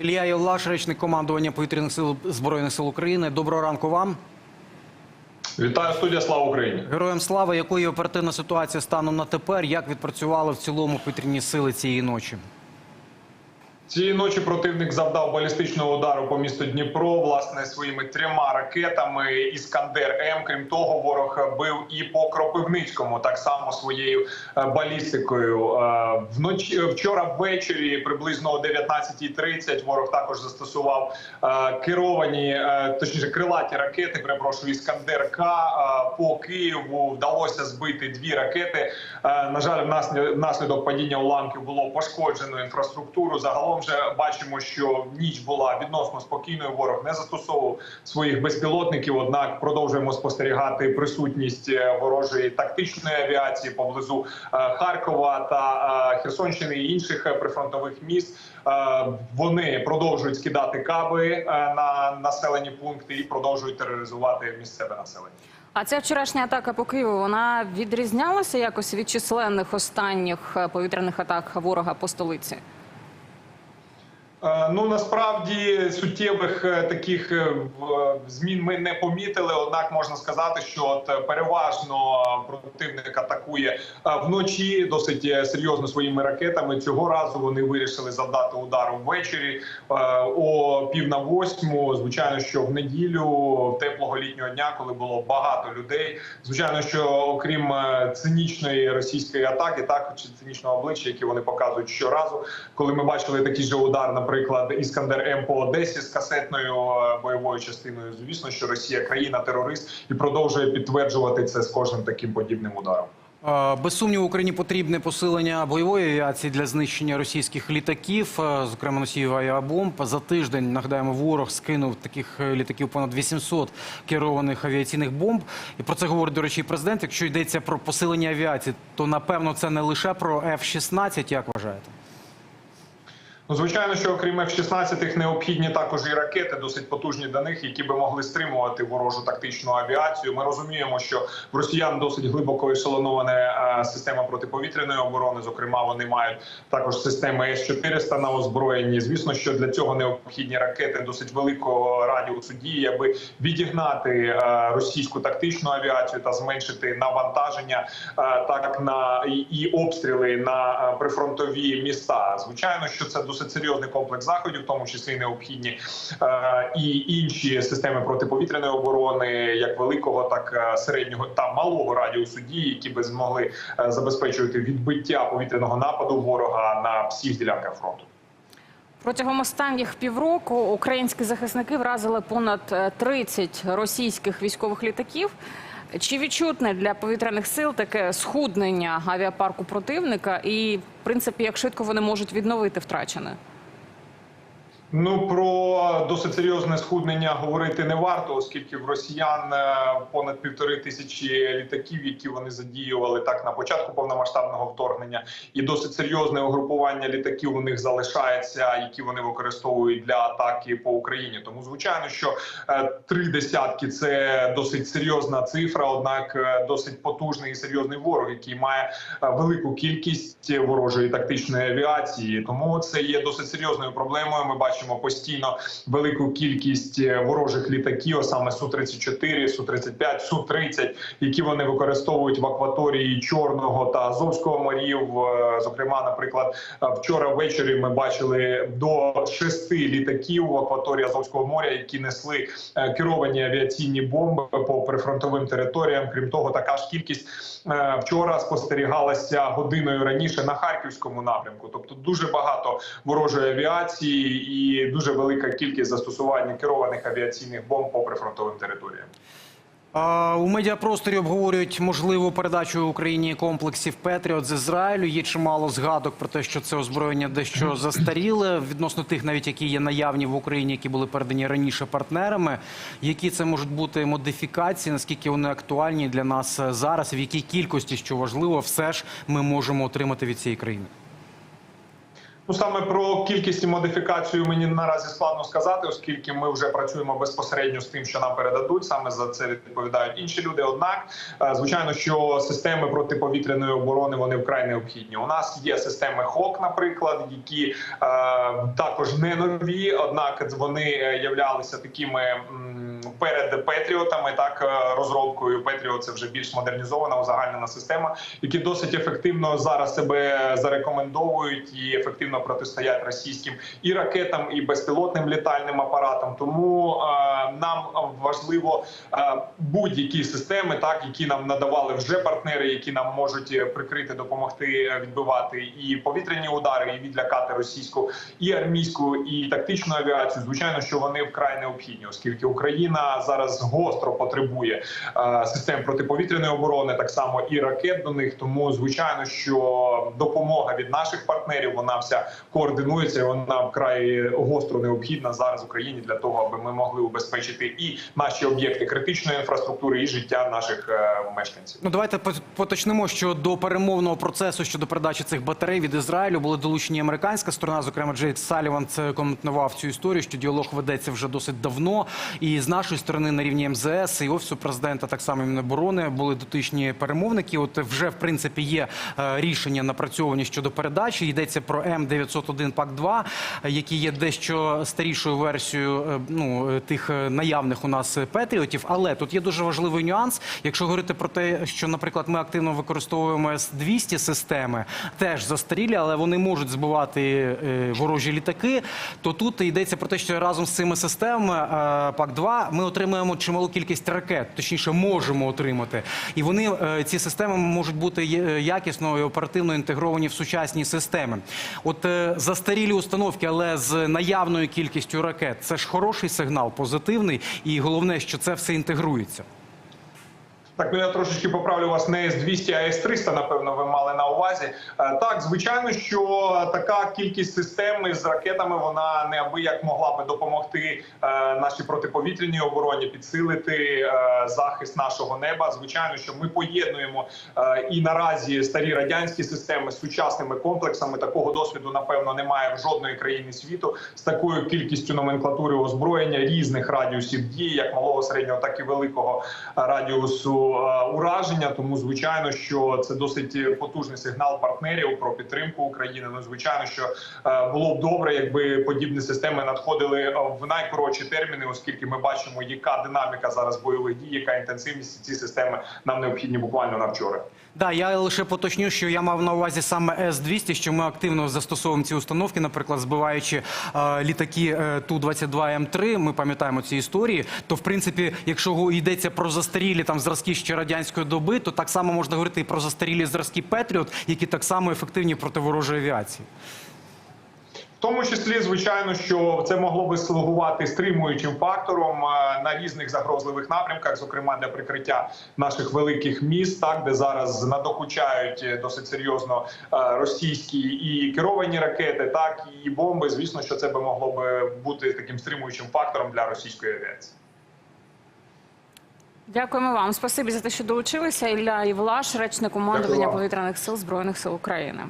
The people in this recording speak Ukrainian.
Ілля Євлаш, речник командування повітряних сил збройних сил України. Доброго ранку вам. Вітаю студія Слава Україні. Героям слава. Якою оперативна ситуація станом на тепер? Як відпрацювали в цілому повітряні сили цієї ночі? Цієї ночі противник завдав балістичного удару по місту Дніпро власне своїми трьома ракетами Іскандер М. Крім того, ворог бив і по Кропивницькому так само своєю е, балістикою. Е, Вночі вчора ввечері, приблизно о 19.30 ворог також застосував е, керовані, е, точніше крилаті ракети. Перепрошую, Іскандер К Е, по Києву вдалося збити дві ракети. Е, На жаль, внаслід- внаслідок падіння уламків було пошкоджено інфраструктуру. Загалом вже бачимо, що ніч була відносно спокійною. Ворог не застосовував своїх безпілотників. Однак продовжуємо спостерігати присутність е, ворожої тактичної авіації поблизу е, Харкова та е, Херсонщини і інших прифронтових міст. Вони продовжують скидати каби на населені пункти і продовжують тероризувати місцеве населення. А ця вчорашня атака по Києву вона відрізнялася якось від численних останніх повітряних атак ворога по столиці? Е, Ну насправді суттєвих е, таких е, змін ми не помітили. Однак можна сказати, що от переважно противник атакує вночі досить серйозно своїми ракетами. Цього разу вони вирішили завдати удару ввечері о пів на восьму. Звичайно, що в неділю теплого літнього дня, коли було багато людей. Звичайно, що окрім цинічної російської атаки, так чи цинічного обличчя, які вони показують щоразу, коли ми бачили такий же удар, наприклад, Іскандер М по Одесі з касетною е, бойовою частиною. Звісно, що Росія країна-терорист і продовжує підтверджувати це з кожним таким подібним ударом. Е, Без сумніву, Україні потрібне посилення бойової авіації для знищення російських літаків, е, зокрема носіїв авіабомб. За тиждень нагадаємо, ворог скинув таких літаків понад 800 керованих авіаційних бомб. І про це говорить до речі, президент. Якщо йдеться про посилення авіації, то напевно це не лише про F-16, як вважаєте? Ну, звичайно, що окрім F-16 необхідні також і ракети, досить потужні до них, які би могли стримувати ворожу тактичну авіацію. Ми розуміємо, що в росіян досить глибоко ешелонована е, система протиповітряної оборони. Зокрема, вони мають також системи С-400 на озброєнні. Звісно, що для цього необхідні ракети досить великого радіусу дії, аби відігнати е, російську тактичну авіацію та зменшити навантаження е, так на і, обстріли на прифронтові міста. Звичайно, що це досить серйозний комплекс заходів, в тому числі необхідні е, і інші системи протиповітряної оборони, як великого, так е, середнього та малого радіусу дії, які би змогли е, забезпечувати відбиття повітряного нападу ворога на всіх ділянках фронту. Протягом останніх півроку українські захисники вразили понад е, 30 російських військових літаків. Чи відчутне для повітряних сил таке схуднення авіапарку противника? І в принципі, як швидко вони можуть відновити втрачене? Ну про досить серйозне схуднення говорити не варто, оскільки в росіян е, понад півтори тисячі літаків, які вони задіювали так на початку повномасштабного вторгнення, і досить серйозне угрупування літаків у них залишається, які вони використовують для атаки по Україні. Тому звичайно, що е, три десятки це досить серйозна цифра однак е, досить потужний і серйозний ворог, який має велику кількість ворожої тактичної авіації. Тому це є досить серйозною проблемою. Ми бачимо постійно велику кількість е, ворожих літаків, а саме су 34 су 35 су 30 які вони використовують в акваторії Чорного та Азовського морів. Е, Зокрема, наприклад, е, вчора ввечері ми бачили до шести літаків в акваторії Азовського моря, які несли керовані авіаційні бомби по прифронтовим територіям. Крім того, така ж кількість вчора спостерігалася годиною раніше на харківському напрямку. Тобто дуже багато ворожої авіації і дуже велика кількість застосування керованих авіаційних бомб по прифронтовим територіям. У медіапросторі обговорюють можливу передачу Україні комплексів Петріот з Ізраїлю. Є чимало згадок про те, що це озброєння дещо застаріле відносно тих, навіть які є наявні в Україні, які були передані раніше партнерами. Які це можуть бути модифікації? Наскільки вони актуальні для нас зараз? В якій кількості, що важливо, все ж ми можемо отримати від цієї країни? Ну саме про кількість і модифікацію мені наразі складно сказати, оскільки ми вже працюємо безпосередньо з тим, що нам передадуть. Саме за це відповідають інші люди. Однак, е, звичайно, що системи протиповітряної оборони вони вкрай необхідні. У нас є системи ХОК, наприклад, які е, також не нові, однак вони е, являлися такими. Перед Петріотами так е, розробкою Петріот це вже більш модернізована узагальнена система, які досить ефективно зараз себе зарекомендовують і ефективно протистоять російським і ракетам, і безпілотним літальним апаратам. Тому е, нам важливо е, будь-які системи, так які нам надавали вже партнери, які нам можуть прикрити, допомогти відбивати і повітряні удари, і відлякати російську, і армійську, і тактичну авіацію. Звичайно, що вони вкрай необхідні, оскільки Україна зараз гостро потребує е, систем протиповітряної оборони, так само і ракет до них. Тому звичайно, що допомога від наших партнерів вона вся координується. Вона вкрай гостро необхідна зараз Україні для того, аби ми могли убезпечити і наші об'єкти критичної інфраструктури, і життя наших е, мешканців. Ну давайте по- поточнимо, що до перемовного процесу щодо передачі цих батарей від Ізраїлю були долучені американська сторона. Зокрема, Джейд Саліван це коментував цю історію, що діалог ведеться вже досить давно. І з нашої сторони на рівні МЗС і офісу президента, так само і Міноборони, були дотичні перемовники. От вже в принципі є е, рішення напрацьовані щодо передачі. Йдеться про М 901 пак 2 які є дещо старішою версією е, ну е, тих наявних у нас петріотів. Але тут є дуже важливий нюанс. Якщо говорити про те, що, наприклад, ми активно використовуємо С-200 системи, теж застарілі, але вони можуть збивати ворожі літаки. То тут йдеться про те, що разом з цими системами пак 2 ми отримуємо чималу кількість ракет, точніше можемо отримати. І вони е, ці системи можуть бути е, якісно і оперативно інтегровані в сучасні системи. От е, застарілі установки, але з наявною кількістю ракет, це ж хороший сигнал, позитивний, і головне, що це все інтегрується. Так, ну я трошечки поправлю вас не С-200, а С-300, напевно, ви мали на увазі. Е, Так, звичайно, що така кількість систем з ракетами вона неабияк могла би допомогти е, нашій протиповітряній обороні, підсилити е, захист нашого неба. Звичайно, що ми поєднуємо і наразі старі радянські системи з сучасними комплексами. Такого досвіду, напевно, немає в жодної країни світу з такою кількістю номенклатури озброєння різних радіусів дії, як малого, середнього, так і великого радіусу ураження. Тому звичайно, що це досить потужний сигнал партнерів про підтримку України. Ну звичайно, що е, було б добре, якби подібні системи надходили е, в найкоротші терміни, оскільки ми бачимо, яка динаміка зараз бойових дій, яка інтенсивність ці системи нам необхідні буквально на вчора. Да, я лише поточню, що я мав на увазі саме С-200, що ми активно застосовуємо ці установки, наприклад, збиваючи е, літаки е, Ту-22М3, ми пам'ятаємо ці історії, то, в принципі, якщо йдеться про застарілі там зразки ще радянської доби, то так само можна говорити і про застарілі зразки Петріот, які так само ефективні проти ворожої авіації. В тому числі, звичайно, що це могло би слугувати стримуючим фактором е, на різних загрозливих напрямках, зокрема для прикриття наших великих міст, так де зараз надокучають е, досить серйозно е, російські і керовані ракети, так і бомби. Звісно, що це би могло би бути таким стримуючим фактором для російської авіації. Дякуємо вам. Спасибі за те, що долучилися. Ілля Євлаш, речник командування повітряних сил збройних сил України.